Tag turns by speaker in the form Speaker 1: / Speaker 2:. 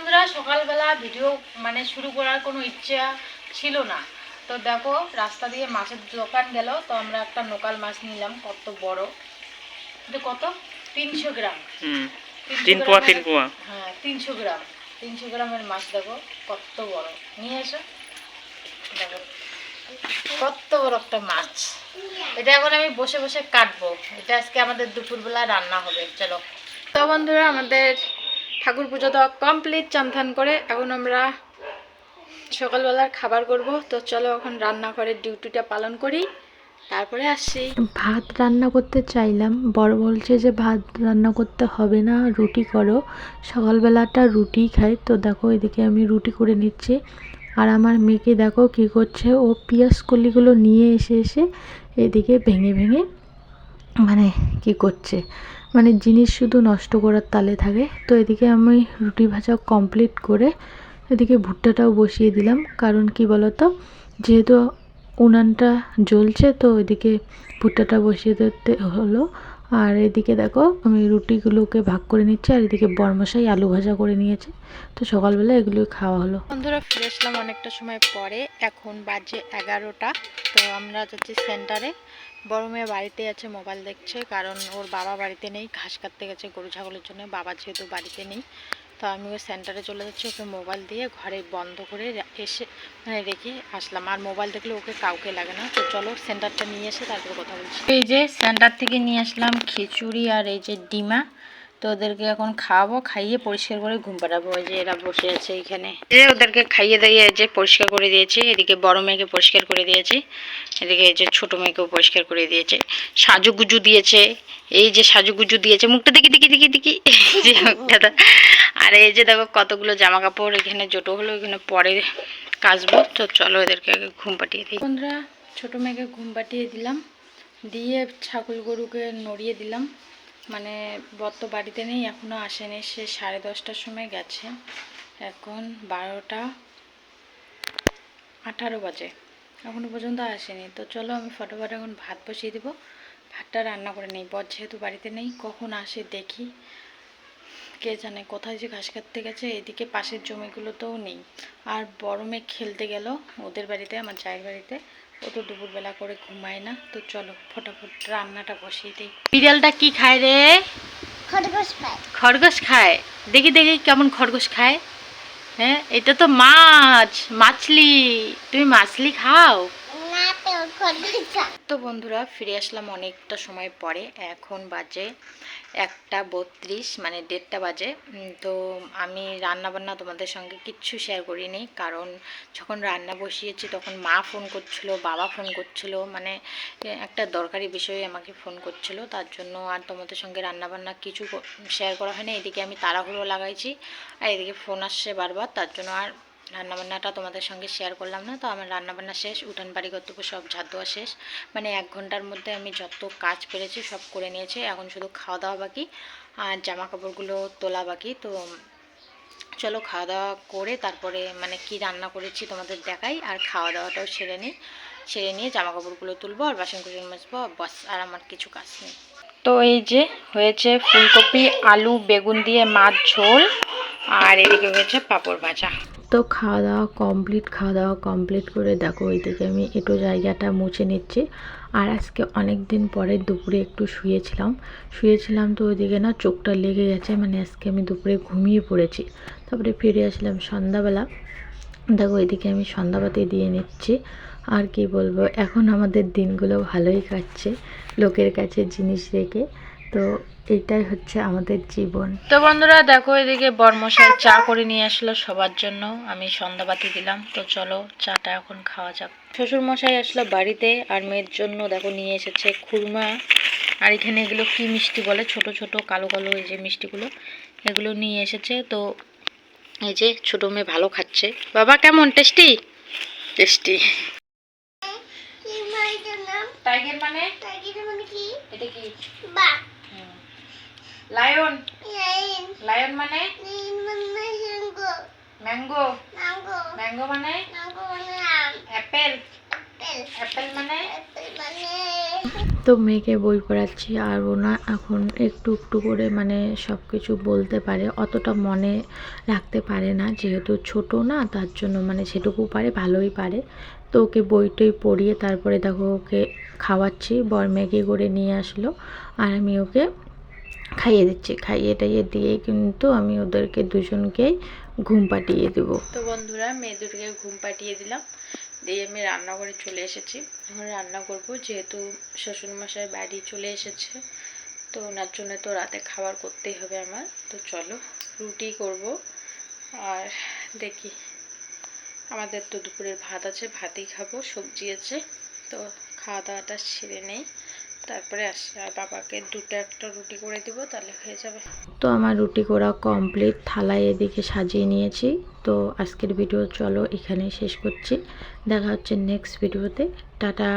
Speaker 1: বন্ধুরা সকালবেলা ভিডিও মানে শুরু করার কোনো ইচ্ছা ছিল না। তো দেখো রাস্তা দিয়ে মাছের দোকান গেল তো আমরা একটা লোকাল মাছ নিলাম কত বড়। এটা কত? তিনশো গ্রাম।
Speaker 2: তিন পোয়া তিন পোয়া
Speaker 1: হ্যাঁ তিনশো গ্রাম। তিনশো গ্রামের মাছ দেখো কত বড়। নিয়ে এসো। দেখো কত বড় একটা মাছ। এটা এখন আমি বসে বসে কাটবো। এটা আজকে আমাদের দুপুরবেলা রান্না হবে। চলো। তো বন্ধুরা আমাদের ঠাকুর পুজো দেওয়া কমপ্লিট চান্থান করে এখন আমরা সকালবেলার খাবার করব। তো চলো এখন রান্নাঘরের ডিউটিটা পালন করি, তারপরে আসছি
Speaker 3: ভাত রান্না করতে চাইলাম। বড় বলছে যে ভাত রান্না করতে হবে না, রুটি করো। সকালবেলাটা রুটি খাই তো দেখো এদিকে আমি রুটি করে নিচ্ছি। আর আমার মেয়েকে দেখো কি করছে, ও পিঁয়াজ কলিগুলো নিয়ে এসে এসে এদিকে ভেঙে ভেঙে মানে কি করছে? মানে জিনিস শুধু নষ্ট করার তালে থাকে। তো এদিকে আমি রুটি ভাজা কমপ্লিট করে এদিকে ভুট্টাটাও বসিয়ে দিলাম। কারণ কি বলতো? যেহেতু উনানটা জ্বলছে, তো এদিকে ভুট্টাটা বসিয়ে দিতে হলো। আর এদিকে দেখো, আমি রুটিগুলোকে ভাগ করে নিচ্ছি, আর এদিকে বরমশাই আলু ভাজা করে নিয়েছে। তো সকালবেলা এগুলো খাওয়া হলো।
Speaker 1: বন্ধুরা, ফিরে আসলাম অনেকটা সময় পরে। এখন বাজে এগারোটা। তো আমরা যাচ্ছি সেন্টারে। বড় মেয়ে বাড়িতে আছে, মোবাইল দেখছে, কারণ ওর বাবা বাড়িতে নেই, ঘাস কাটতে গেছে গরু, ছাগলের জন্য। বাবা যেহেতু বাড়িতে নেই তো আমি ওই সেন্টারে চলে যাচ্ছি, ওকে মোবাইল দিয়ে ঘরে বন্ধ করে এসে মানে রেখে আসলাম। আর মোবাইল দেখলে ওকে কাউকে লাগে না। তো চলো সেন্টারটা নিয়ে এসে তারপরে কথা বলছি। এই যে সেন্টার থেকে নিয়ে আসলাম খিচুড়ি আর এই যে ডিমা। তো ওদেরকে এখন খাওয়াবো খাইয়ে পরিষ্কার করে ঘুম পাড়াবো। যে এরা বসে আছে এখানে। যে ওদেরকে খাইয়ে দাইয়ে যে পরিষ্কার করে দিয়েছি এদিকে বড় মেয়েকে পরিষ্কার করে দিয়েছি এদিকে যে ছোট মেয়েকেও পরিষ্কার করে দিয়েছে। সাজুগুজু দিয়েছে এই যে সাজুগুজু দিয়েছে মুখটা দেখি দেখি দেখি দেখি। যে মুখটা আর এই যে দেখো কতগুলো জামা কাপড় এখানে জোটো হলো এখানে পরে কাচবো। তো চলো এদেরকে আগে ঘুম পাঠিয়ে দিই। বন্ধুরা ছোট মেয়েকে ঘুম পাঠিয়ে দিলাম। দিয়ে ছাগল গরুকে নড়িয়ে দিলাম। মানে বত্ত বাড়িতে নেই এখনও আসেনি। সে সাড়ে দশটার সময় গেছে। এখন বারোটা আঠারো বাজে। এখনও পর্যন্ত আসেনি। তো চলো আমি ফটোফট এখন ভাত বসিয়ে দেবো। ভাতটা রান্না করে নিই। বর যেহেতু বাড়িতে নেই, কখন আসে দেখি। কে জানে কোথায় যে ঘাস কাটতে গেছে এদিকে পাশের জমিগুলোতেও নেই। আর বড় মেয়ে খেলতে গেল ওদের বাড়িতে আমার জায়ের বাড়িতে। ও তো দুপুরবেলা করে ঘুমায় না তো চলো ফটাফট রান্নাটা বসিয়ে দিই। বিড়ালটা কি খায় রে?
Speaker 4: খরগোশ পায়
Speaker 1: খরগোশ খায়? দেখি দেখি কেমন খরগোশ খায়। হ্যাঁ এটা তো মাছ মাছলি। তুমি মাছলি খাও?
Speaker 4: তো
Speaker 1: বন্ধুরা, ফিরে আসলাম অনেকটা সময় পরে। এখন বাজে একটা বত্রিশ মানে দেড়টা বাজে। তো আমি রান্না বান্না তোমাদের সঙ্গে কিচ্ছু শেয়ার করিনি, কারণ যখন রান্না বসিয়েছি তখন মা ফোন করছিল, বাবা ফোন করছিল মানে একটা দরকারি বিষয়ে আমাকে ফোন করছিল। তার জন্য আর তোমাদের সঙ্গে রান্না বান্না কিছু শেয়ার করা হয়নি। এদিকে আমি তাড়াহুড়ো লাগাইছি, আর এদিকে ফোন আসছে বারবার। তার জন্য আর রান্নাবান্নাটা তোমাদের সঙ্গে শেয়ার করলাম না, তো আমার রান্নাবান্না শেষ উঠান বাড়ি কর্তব্য সব ঝাড় দেওয়া শেষ। মানে এক ঘণ্টার মধ্যে আমি যত কাজ পেরেছি সব করে নিয়েছি, এখন শুধু খাওয়া দাওয়া বাকি, আর জামা কাপড়গুলো তোলা বাকি, তো চলো খাওয়া দাওয়া করে তারপরে মানে কি রান্না করেছি তোমাদের দেখাই, আর খাওয়া দাওয়াটাও সেরে নিই সেরে নিয়ে জামা কাপড়গুলো তুলবো, আর বাসন কুসন মাজবো, বাস, আর আমার কিছু কাজ নেই। তো এই যে হয়েছে ফুলকপি, আলু, বেগুন দিয়ে মাছ ঝোল, আর এদিকে হয়েছে পাঁপড় ভাজা।
Speaker 3: তো খাওয়া দাওয়া কমপ্লিট খাওয়া দাওয়া কমপ্লিট করে দেখো ওইদিকে আমি একটু জায়গাটা মুছে নিচ্ছি। আর আজকে অনেক দিন পরে দুপুরে একটু শুয়েছিলাম। শুয়েছিলাম তো ওইদিকে না চোখটা লেগে গেছে মানে আজকে আমি দুপুরে ঘুমিয়ে পড়েছি। তারপরে ফিরে আসলাম সন্ধ্যাবেলা। দেখো এদিকে আমি সন্ধ্যাবাতি দিয়ে নিচ্ছি। আর কি বলব, এখন আমাদের দিনগুলো ভালোই কাটছে, লোকের কাছে জিনিস রেখে। তো এটাই হচ্ছে আমাদের জীবন।
Speaker 1: তো বন্ধুরা দেখো এদিকে বরমশাই চা করে নিয়ে আসলো সবার জন্য। আমি সন্ধ্যাবাতি দিলাম তো চলো চাটা এখন খাওয়া যাক। শ্বশুর মশাই আসলো বাড়িতে আর মেয়ের জন্য দেখো নিয়ে এসেছে খুরমা। আর এখানে এগুলো কি মিষ্টি বলে? ছোট ছোট কালো কালো এই যে মিষ্টিগুলো এগুলো নিয়ে এসেছে। তো এই যে ছোট মেয়ে ভালো খাচ্ছে। বাবা কেমন? টেস্টি? টেস্টি। টাইগার মানে?
Speaker 4: টাইগার মানে কি?
Speaker 1: এটা কি?
Speaker 4: বা
Speaker 1: লায়ন লায়ন মানে?
Speaker 4: মানে
Speaker 1: ম্যাঙ্গো ম্যাঙ্গো মানে?
Speaker 4: নাঙ্গো মানে আম.
Speaker 1: অ্যাপেল অ্যাপেল মানে?
Speaker 4: আপেল মানে
Speaker 3: তো মেয়েকে বই পড়াচ্ছি আর ও না এখন একটু একটু করে মানে সব কিছু বলতে পারে অতটা মনে রাখতে পারে না। যেহেতু ছোট না তার জন্য মানে সেটুকু পারে ভালোই পারে। তো ওকে বইটই পড়িয়ে তারপরে দেখো ওকে খাওয়াচ্ছি। বর ম্যাগি করে নিয়ে আসলো আর আমি ওকে খাইয়ে দিচ্ছি। খাইয়ে টাইয়ে দিয়ে কিন্তু আমি ওদেরকে দুজনকেই ঘুম পাঠিয়ে দেবো।
Speaker 1: তো বন্ধুরা, মেয়ে দুটোকে ঘুম পাঠিয়ে দিলাম। দিয়ে আমি রান্নাঘরে চলে এসেছি। এখন রান্না করব, যেহেতু শ্বশুরমশাই বাড়ি চলে এসেছে, তো ওনার জন্য তো রাতে খাবার করতেই হবে আমার। তো চলো, রুটি করব আর দেখি, আমাদের তো দুপুরের ভাত আছে, ভাতই খাব, সবজি আছে। তো খাওয়া দাওয়াটা সেরে নেই। তারপরে আসি, আর বাবাকে দুটো একটা রুটি করে দিব, তাহলে হয়ে যাবে।
Speaker 3: তো আমার রুটি করা কমপ্লিট থালায় এদিকে সাজিয়ে নিয়েছি। তো আজকের ভিডিও চলো এখানেই শেষ করছি। দেখা হচ্ছে নেক্সট ভিডিওতে টাটা!